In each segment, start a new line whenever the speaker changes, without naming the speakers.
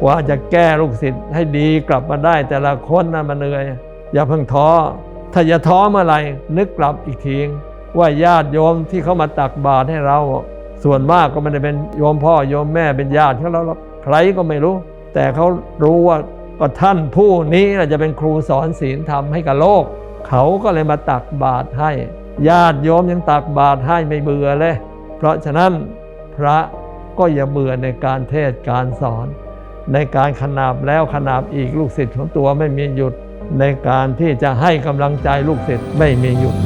กว่าจะแก้ลูกศิษย์ให้ดีกลับมาได้ แต่ละคนนะมันเหนื่อย อย่าเพิ่งท้อ ถ้าจะท้อเมื่อไหร่นึกกลับอีกทีว่าญาติโยมที่เขามาตักบาตรให้เรา ส่วนมากก็ไม่ได้เป็นโยมพ่อโยมแม่เป็นญาติของเราหรอกใครก็ไม่รู้ แต่เขารู้ว่าก็ท่านผู้นี้จะเป็นครูสอนศีลธรรมให้กับโลก เขาก็เลยมาตักบาตรให้ ญาติโยมยังตักบาตรให้ไม่เบื่อเลย เพราะฉะนั้นพระก็อย่าเบื่อในการเทศน์การสอน ในการขนาบแล้วขนาบอีกลูกศิษย์ของตัวไม่มีหยุด ในการที่จะให้กำลังใจลูกศิษย์ไม่มีหยุด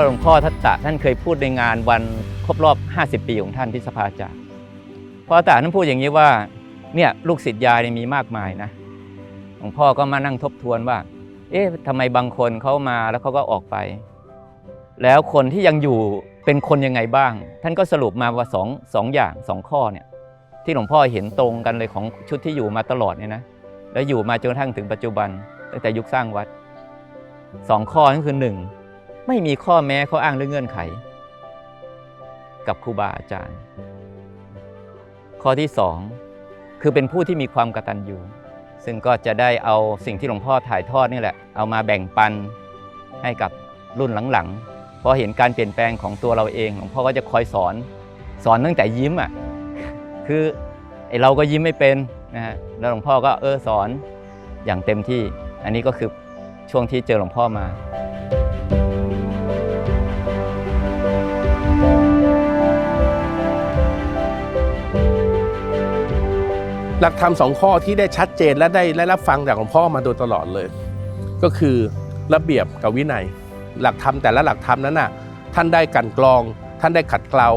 ว่าหลวงพ่อทัตตะท่านเคยพูดในงานวันครบรอบ 50 ปีของท่านที่สภาจารย์พ่อทัตตะท่านพูดอย่างนี้ว่าเนี่ยลูกศิษย์ยายเนี่ยมีมากมายนะหลวงพ่อก็มานั่งทบทวนว่า เอ๊ะทำไมบางคนเขามาแล้วเขาก็ออกไป แล้วคนที่ยังอยู่เป็นคนยังไงบ้าง ท่านก็สรุปมาว่าสองสองอย่างสองข้อเนี่ยที่หลวงพ่อเห็นตรงกันเลยของชุดที่อยู่มาตลอดเนี่ยนะแล้วอยู่มาจนกระทั่งถึงปัจจุบันตั้งแต่ยุคสร้างวัดสองข้อนั่นคือหนึ่ง ไม่มีข้อแม้ข้ออ้างหรือเงื่อนไข กับครูบาอาจารย์ ข้อที่สองคือเป็นผู้ที่มีความกตัญญูซึ่งก็จะได้เอาสิ่งที่หลวงพ่อถ่ายทอดนี่แหละ เอามาแบ่งปันให้กับรุ่นหลังๆพอเห็นการเปลี่ยนแปลงของตัวเราเองหลวงพ่อก็จะคอยสอน สอนตั้งแต่ยิ้มอะคือไอเราก็ยิ้มไม่เป็นนะฮะแล้วหลวงพ่อก็เออสอนอย่างเต็มที่ อันนี้ก็คือช่วงที่เจอหลวงพ่อมา
หลักธรรมสองข้อที่ได้ชัดเจนและได้และรับฟังจากหลวงพ่อมาโดยตลอดเลย ก็คือระเบียบกับวินัย หลักธรรมแต่ละหลักธรรมนั้นน่ะท่านได้กันกรอง ท่านได้ขัดเกลา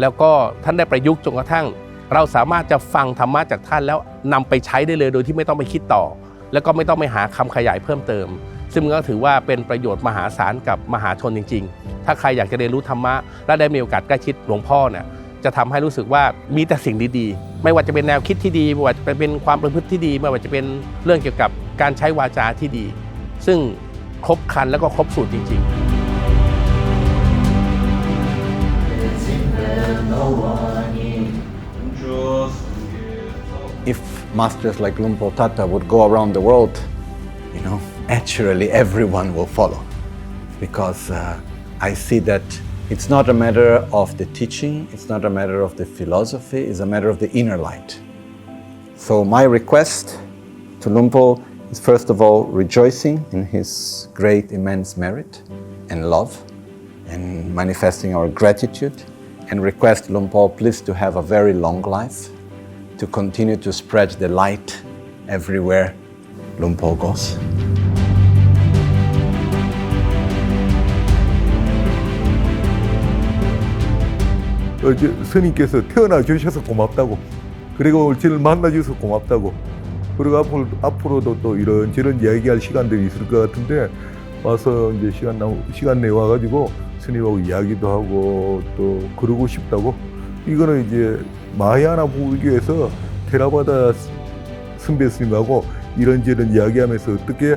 แล้วก็ท่านได้ประยุกต์จนกระทั่ง เราสามารถจะฟังธรรมะจากท่านแล้วนำไปใช้ได้เลยโดยที่ไม่ต้องไปคิดต่อ แล้วก็ไม่ต้องไปหาคำขยายเพิ่มเติม ซึ่งก็ถือว่าเป็นประโยชน์มหาศาลกับมหาชนจริง ๆ ถ้าใครอยากจะเรียนรู้ธรรมะและได้มีโอกาสใกล้ชิดหลวงพ่อเนี่ย จะทำให้รู้สึกว่ามีแต่สิ่งดีๆ ไม่ว่าจะเป็นแนวคิดที่ดี ไม่ว่าจะเป็นความประพฤติที่ดี ไม่ว่าจะเป็นเรื่องเกี่ยวกับการใช้วาจาที่ดี ซึ่งครบคันแล้วก็ครบสูตรจริง ๆ
if masters like Lumpo Tata would go around the world, you know, naturally everyone will follow. Because uh, I see that it's not a matter of the teaching, it's not a matter of the philosophy, it's a matter of the inner light. So, my request to Lumpo is first of all rejoicing in his great, immense merit and love, and manifesting our gratitude, and request Lumpo please to have a very long life to continue to spread the light everywhere Lumpo goes.
스님께서 태어나 주셔서 고맙다고 그리고 저를 만나 주셔서 고맙다고 그리고 앞으로, 앞으로도 또 이런 저런 이야기할 시간들이 있을 것 같은데 와서 이제 시간 나 시간 내 와가지고 스님하고 이야기도 하고 또 그러고 싶다고 이거는 이제 마하야나 부교에서 테라바다 선배 스님하고 이런저런 이야기하면서 어떻게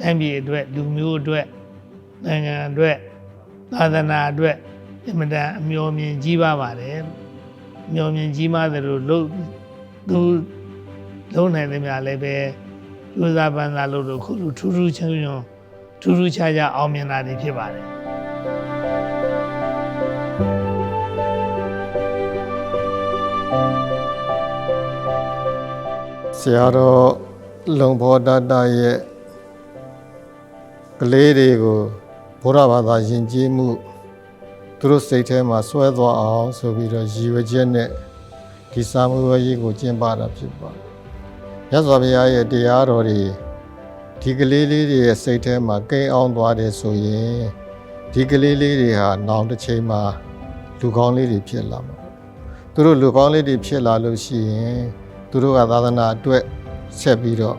တိုင်းပြည်အတွက်လူမျိုးအတွက်နိုင်ငံအတွက်သာသနာအတွက်အင်မတန်အမျှော်မြင်ကြီးပါပါတယ်အမျှော်မြင်ကြီးမားတယ်လို့လို့သူလုံးနိုင်တယ်များလည်းပဲလူစားပန်းစားလို့လို့ခုလူထူးထူးချွန်းချွန်းထူးထူးခြားခြားအောင်မြင်တာတွေဖြစ်ပါတယ်
ဆရာတော်လုံဘောတတရဲ့က လေးတွေကိုဘုရားဘာသာယဉ်ကျေးမှုသူသူတို့စိတ်ထဲမှာဆွဲသွားအောင်ဆိုပြီးတော့ရည်ရွယ်ချက်နဲ့ဒီစာမွေးရေးကိုကျင်းပတာဖြစ်ပါတယ်။မြတ်စွာဘုရားရဲ့တရားတော်တွေဒီကလေးလေးတွေရဲ့စိတ်ထဲမှာကိန်းအောင်သွားတယ်ဆိုရင်ဒီကလေးလေးတွေဟာနောင်တစ်ချိန်မှာလူကောင်းလေးတွေဖြစ်လာမှာပေါ့။သူတို့လူကောင်းလေးတွေဖြစ်လာလို့ရှိရင်သူတို့ကသာသနာအတွက်ဆက်ပြီးတော့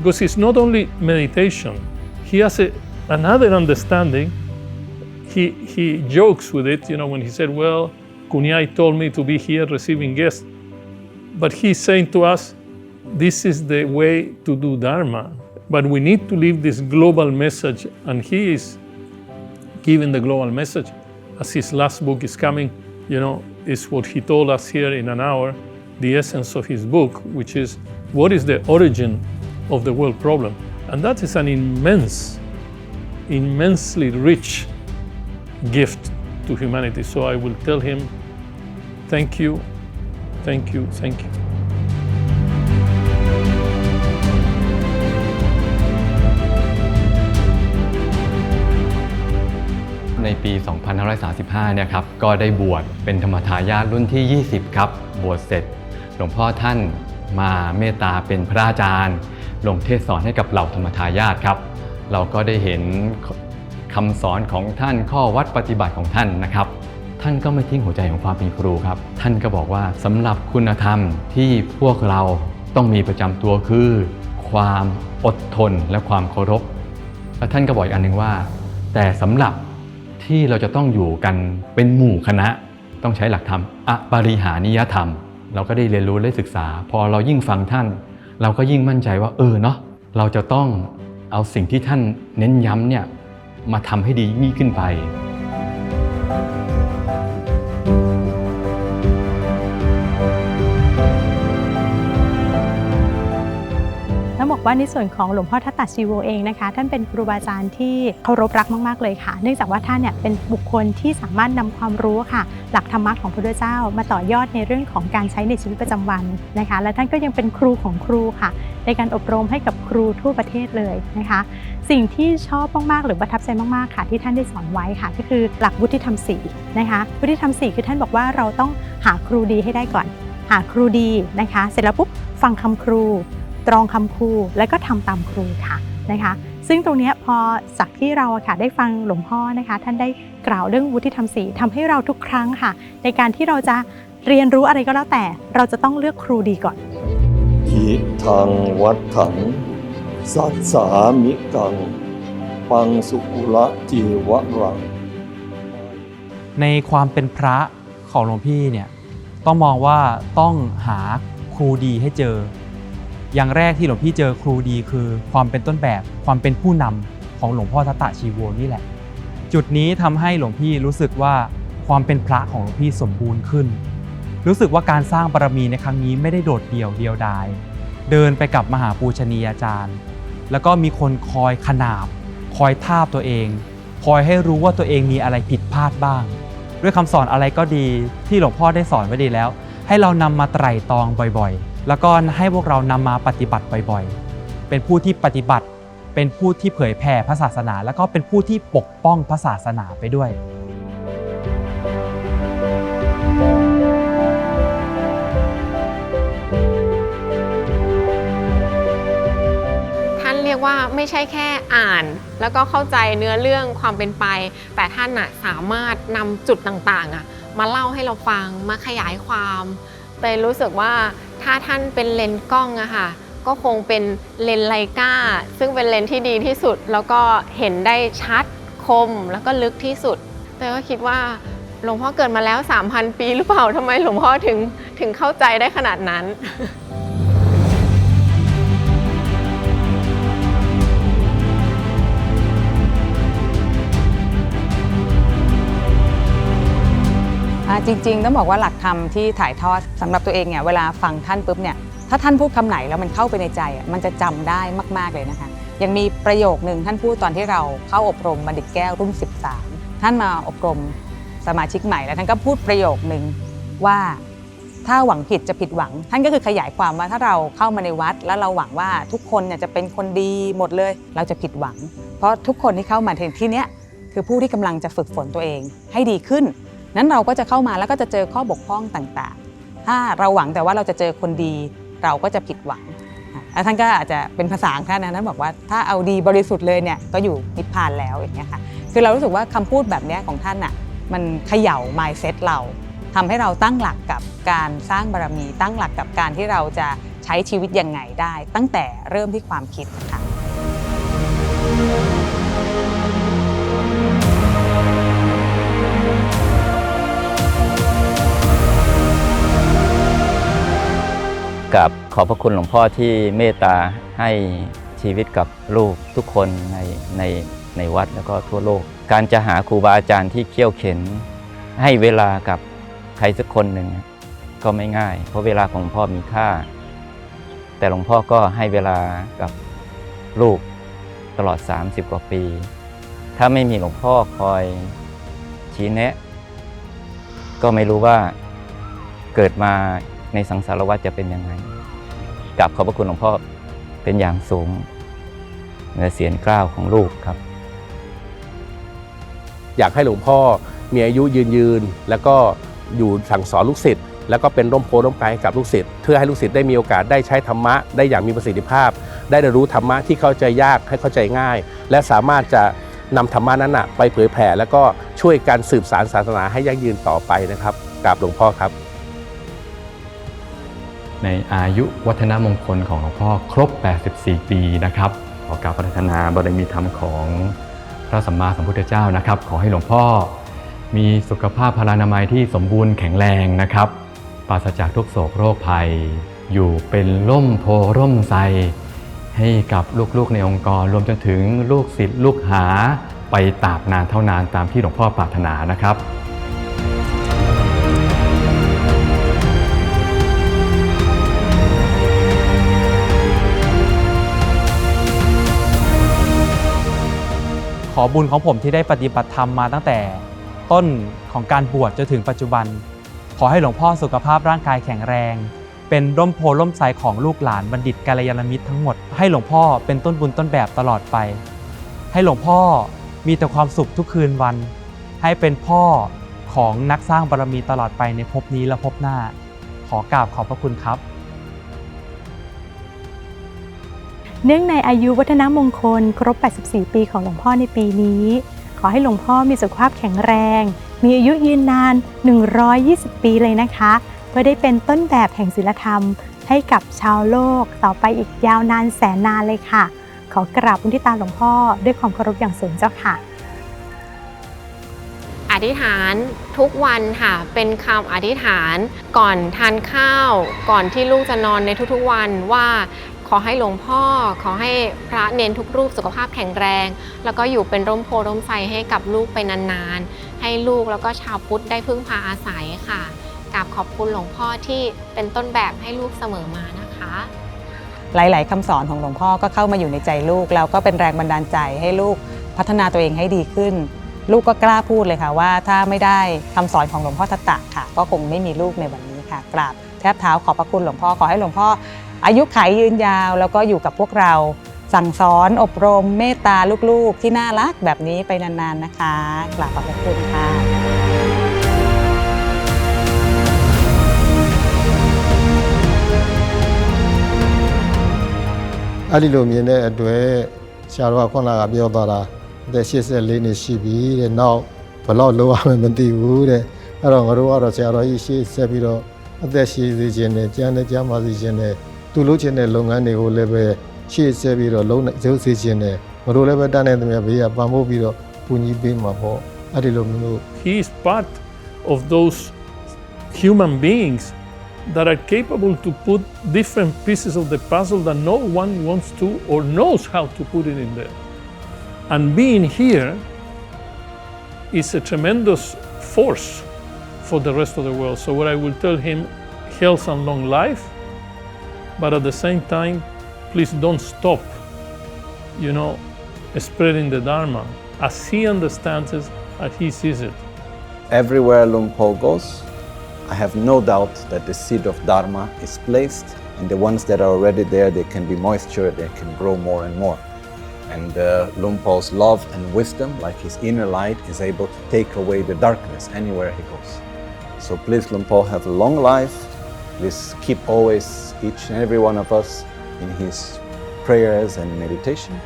Because it's not only meditation, he has a, another understanding. He, he jokes with it, you know, when he said, Well, Kunyai told me to be here receiving guests. But he's saying to us, this is the way to do Dharma. But we need to leave this global message, and he is giving the global message. As his last book is coming, you know, is what he told us here in an hour, the essence of his book, which is what is the origin of the world problem. And that is an immense, immensely rich gift to humanity. So I will tell him, thank you, thank you, thank you.
ในปี 2535 เนี่ยครับ ก็ได้บวชเป็นธรรมทายาทรุ่นที่ 20 ครับ บวชเสร็จ หลวงพ่อท่านมาเมตตาเป็นพระอาจารย์ ลงเทศสอนให้กับเหล่าธรรมทายาทครับ เราก็ได้เห็นคำสอนของท่านข้อวัดปฏิบัติของท่านนะครับ ท่านก็ไม่ทิ้งหัวใจของความเป็นครูครับ ท่านก็บอกว่าสำหรับคุณธรรมที่พวกเราต้องมีประจำตัวคือ ความอดทนและความเคารพ และท่านก็บอกอีกอันหนึ่งว่า แต่สำหรับที่เราจะต้องอยู่กันเป็นหมู่คณะต้องใช้หลักธรรมอปริหานิยธรรม เราก็ได้เรียนรู้ได้ศึกษา พอเรายิ่งฟังท่าน เราก็ยิ่งมั่นใจว่าเออเนาะเราจะต้องเอาสิ่งที่ท่านเน้นย้ำเนี่ยมาทำให้ดียิ่งขึ้นไป
บอกว่าในส่วนของหลวงพ่อทัตตาชีโวเองนะคะ ท่านเป็นครูบาอาจารย์ที่เคารพรักมาก ๆ เลยค่ะ เนื่องจากว่าท่านเนี่ยเป็นบุคคลที่สามารถนำความรู้ค่ะ หลักธรรมะของพระพุทธเจ้า มาต่อยอดในเรื่องของการใช้ในชีวิตประจำวันนะคะ และท่านก็ยังเป็นครูของครูค่ะ ในการอบรมให้กับครูทั่วประเทศเลยนะคะ สิ่งที่ชอบมากๆหรือประทับใจมากๆค่ะ ที่ท่านได้สอนไว้ค่ะ ก็คือหลักวุฒิธรรมสี่นะคะวุฒิธรรมสี่คือท่านบอกว่าเราต้องหาครูดีให้ได้ก่อน หาครูดีนะคะ เสร็จแล้วปุ๊บฟังคำครู ตรองคำครูแล้วก็ทำตามครูค่ะนะคะ ซึ่งตรงเนี้ยพอจากที่เราอะค่ะได้ฟังหลวงพ่อนะคะ ท่านได้กล่าวเรื่องวุฒิธรรมสีทำให้เราทุกครั้งค่ะ ในการที่เราจะเรียนรู้อะไรก็แล้วแต่ เราจะต้องเลือกครูดีก่อน
อิทังวัดถังสัตสามิกัง ปังสุกุละจีวรัง
ในความเป็นพระของหลวงพี่เนี่ยต้องมองว่าต้องหาครูดีให้เจอ อย่างแรกที่หลวงพี่เจอครูดีคือความเป็นต้นแบบความเป็นผู้นำของหลวงพ่อทัตตะชีโวนี่แหละ จุดนี้ทำให้หลวงพี่รู้สึกว่าความเป็นพระของหลวงพี่สมบูรณ์ขึ้น รู้สึกว่าการสร้างบารมีในครั้งนี้ไม่ได้โดดเดี่ยวเดียวดาย เดินไปกับมหาปูชนียาจารย์ แล้วก็มีคนคอยขนาบ คอยทาบตัวเอง คอยให้รู้ว่าตัวเองมีอะไรผิดพลาดบ้าง ด้วยคำสอนอะไรก็ดีที่หลวงพ่อได้สอนไว้ดีแล้ว ให้เรานำมาไตร่ตรองบ่อยๆ แล้วก็ให้พวกเรานำมาปฏิบัติบ่อยๆ เป็นผู้ที่ปฏิบัติ เป็นผู้ที่เผยแผ่พระศาสนา แล้วก็เป็นผู้ที่ปกป้องพระศาสนาไปด้วย
ท่านเรียกว่าไม่ใช่แค่อ่าน แล้วก็เข้าใจเนื้อเรื่องความเป็นไป แต่ท่านน่ะสามารถนำจุดต่างๆอะมาเล่าให้เราฟังมาขยายความเตยรู้สึกว่า ถ้าท่านเป็นเลนส์กล้องอะค่ะก็คงเป็นเลนส์ไลกาซึ่งเป็นเลนส์ที่ดีที่สุด แล้วก็เห็นได้ชัดคมแล้วก็ลึกที่สุด แต่ก็คิดว่าหลวงพ่อเกิดมาแล้ว 3,000 ปีหรือเปล่าทำไมหลวงพ่อถึงถึงเข้าใจได้ขนาดนั้น
จริงๆต้องบอกว่าหลักธรรมที่ถ่ายทอดสำหรับตัวเองเนี่ยเวลาฟังท่านปุ๊บเนี่ยถ้าท่านพูดคำไหนแล้วมันเข้าไปในใจอะมันจะจำได้มากๆเลยนะคะยังมีประโยคนึงท่านพูดตอนที่เราเข้าอบรมบัณฑิตแก้วรุ่น 13 ท่านมาอบรมสมาชิกใหม่แล้วท่านก็พูดประโยคนึงว่าถ้าหวังผิดจะผิดหวัง ท่านก็คือขยายความว่าถ้าเราเข้ามาในวัด แล้วเราหวังว่าทุกคนเนี่ยจะเป็นคนดีหมดเลย เราจะผิดหวัง เพราะทุกคนที่เข้ามาที่เนี้ยคือผู้ที่กำลังจะฝึกฝนตัวเองให้ดีขึ้น นั้นเราก็จะเข้ามาแล้วก็จะเจอข้อบกพร่องต่างๆ ถ้าเราหวังแต่ว่าเราจะเจอคนดีเราก็จะผิดหวังท่านก็อาจจะเป็นภาษาของท่านนะท่านบอกว่าถ้าเอาดีบริสุทธิ์เลยเนี่ยก็อยู่นิพพานแล้วอย่างเงี้ยค่ะคือเรารู้สึกว่าคำพูดแบบเนี้ยของท่านน่ะมันเขย่า mindset เราทำให้เราตั้งหลักกับการสร้างบารมีตั้งหลักกับการที่เราจะใช้ชีวิตยังไงได้ ตั้งแต่เริ่มที่ความคิดค่ะ
กับขอบพระคุณหลวงพ่อที่เมตตาให้ชีวิตกับลูกทุกคนในในในวัดแล้วก็ทั่วโลก การจะหาครูบาอาจารย์ที่เขี่ยวเข็น ให้เวลากับใครสักคนหนึ่งก็ไม่ง่าย เพราะเวลาของหลวงพ่อมีค่า แต่หลวงพ่อก็ให้เวลากับลูกตลอด 30 กว่าปี ถ้าไม่มีหลวงพ่อคอยชี้แนะ ก็ไม่รู้ว่าเกิดมา ในสังสารวัฏจะเป็นยังไงกราบขอบพระคุณหลวงพ่อเป็นอย่างสูงเหนือเสียงกล้าวของลูกครับ
อยากให้หลวงพ่อมีอายุยืนยืน แล้วก็อยู่สั่งสอนลูกศิษย์แล้วก็เป็นร่มโพร่มไกลให้กับลูกศิษย์เพื่อให้ลูกศิษย์ได้มีโอกาสได้ใช้ธรรมะได้อย่างมีประสิทธิภาพ ได้เรียนรู้ธรรมะที่เข้าใจยากให้เข้าใจง่าย และสามารถจะนำธรรมะนั้นนะไปเผยแผ่ แล้วก็ช่วยการสืบสารศาสนาให้ยั่งยืนต่อไปนะครับกราบหลวงพ่อครับ
ในอายุวัฒนมงคลของหลวงพ่อครบ 84 ปีนะครับขอการพัฒนาบารมีธรรมของพระสัมมาสัมพุทธเจ้านะครับ ขอให้หลวงพ่อมีสุขภาพพลานามัยที่สมบูรณ์แข็งแรงนะครับ ปราศจากทุกโศกโรคภัย อยู่เป็นร่มโพร่มไทรให้กับลูกๆในองค์กร รวมจนถึงลูกศิษย์ลูกหาไปตราบนานเท่านานตามที่หลวงพ่อปรารถนานะครับ
ขอบุญของผมที่ได้ปฏิบัติธรรมมาตั้งแต่ต้นของการบวชจนถึงปัจจุบัน ขอให้หลวงพ่อสุขภาพร่างกายแข็งแรง เป็นร่มโพล่มไทรของลูกหลานบัณฑิตกาลยานมิตรทั้งหมด ให้หลวงพ่อเป็นต้นบุญต้นแบบตลอดไป ให้หลวงพ่อมีแต่ความสุขทุกคืนวัน ให้เป็นพ่อของนักสร้างบารมีตลอดไปในภพนี้และภพหน้า ขอกราบขอบพระคุณครับ
เนื่องในอายุวัฒนมงคล ครบ 84 ปีของหลวงพ่อในปีนี้ ขอให้หลวงพ่อมีสุขภาพแข็งแรง มีอายุยืนนาน 120 ปีเลยนะคะ เพื่อได้เป็นต้นแบบแห่งศีลธรรม ให้กับชาวโลกต่อไปอีกยาวนานแสนนานเลยค่ะ ขอกราบบุญที่ตาหลวงพ่อด้วยความเคารพอย่างสูงเจ้าค่ะ
อธิษฐานทุกวันค่ะ เป็นคำอธิษฐานก่อนทานข้าว ก่อนที่ลูกจะนอนในทุกๆวันว่า ขอให้หลวงพ่อ ขอให้พระเนนทุกรูปสุขภาพแข็งแรง แล้วก็อยู่เป็นร่มโพร่มไทรให้กับลูกไปนานๆ ให้ลูกแล้วก็ชาวพุทธได้พึ่งพาอาศัยค่ะกราบขอบคุณหลวงพ่อที่เป็นต้นแบบให้ลูกเสมอมานะคะ
หลาย ๆคำสอนของหลวงพ่อก็เข้ามาอยู่ในใจลูกแล้วก็เป็นแรงบันดาลใจให้ลูกพัฒนาตัวเองให้ดีขึ้น ลูกก็กล้าพูดเลยค่ะว่า ถ้าไม่ได้คำสอนของหลวงพ่อทัตตะค่ะ ก็คงไม่มีลูกในวันนี้ค่ะกราบแทบเท้าขอบพระคุณหลวงพ่อขอให้หลวงพ่อ อายุขัยยืนยาว แล้วก็อยู่กับพวกเรา สั่งสอนอบรม เมตตาลูก ๆ ที่น่ารักแบบนี้ไปนาน ๆ นะคะ กราบขอบพระคุณค่ะ
အဲ့ဒီလိုမြင်တဲ့အတွက်ဆရာတော်ကခုနကပြောသွားတာအသက်84နှစ်ရှိပြီတဲ့နောက်ဘယ်တော့လောက်ရမယ်မသိဘူးတဲ့အဲ့တော့ငါတို့ကတော့ဆရာတော်ကြီးရှေ့ဆက်ပြီးတော့အသက်ရှည်စေခြင်းနဲ့ကျမ်းနဲ့ကျမ်းပါစေခြင်းနဲ့ သူလုပ်ခြင်းတဲ့လုပ်ငန်းတွေကိုလည်းပဲရှေ့ဆက်ပြီးတော့လုံးရုပ်စေခြင်းနဲ့ငါတို့လည်းပဲတန်းတဲ့သူများဘေးကပံ့ပိုးပြီးတော့ပူညီပေးမှာပေါ့အဲ့ဒီလိုမျိုး
He is part of those human beings that are capable to put different pieces of the puzzle that no one wants to or knows how to put it in there. And being here is a tremendous force for the rest of the world. So what I will tell him, health and long life, but at the same time, please don't stop, you know, spreading the Dharma as he understands it, as he sees it.
Everywhere Lumpo goes, I have no doubt that the seed of Dharma is placed, and the ones that are already there, they can be moistured, they can grow more and more. And uh, love and wisdom, like his inner light, is able to take away the darkness anywhere he goes. So please, Lumpo, have a long life. Please keep always each and every one of us in his prayers and meditation.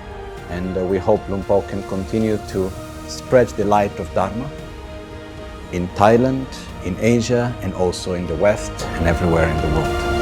And uh, we hope Lumpo can continue to spread the light of Dharma in Thailand, in Asia, and also in the West and everywhere in the world.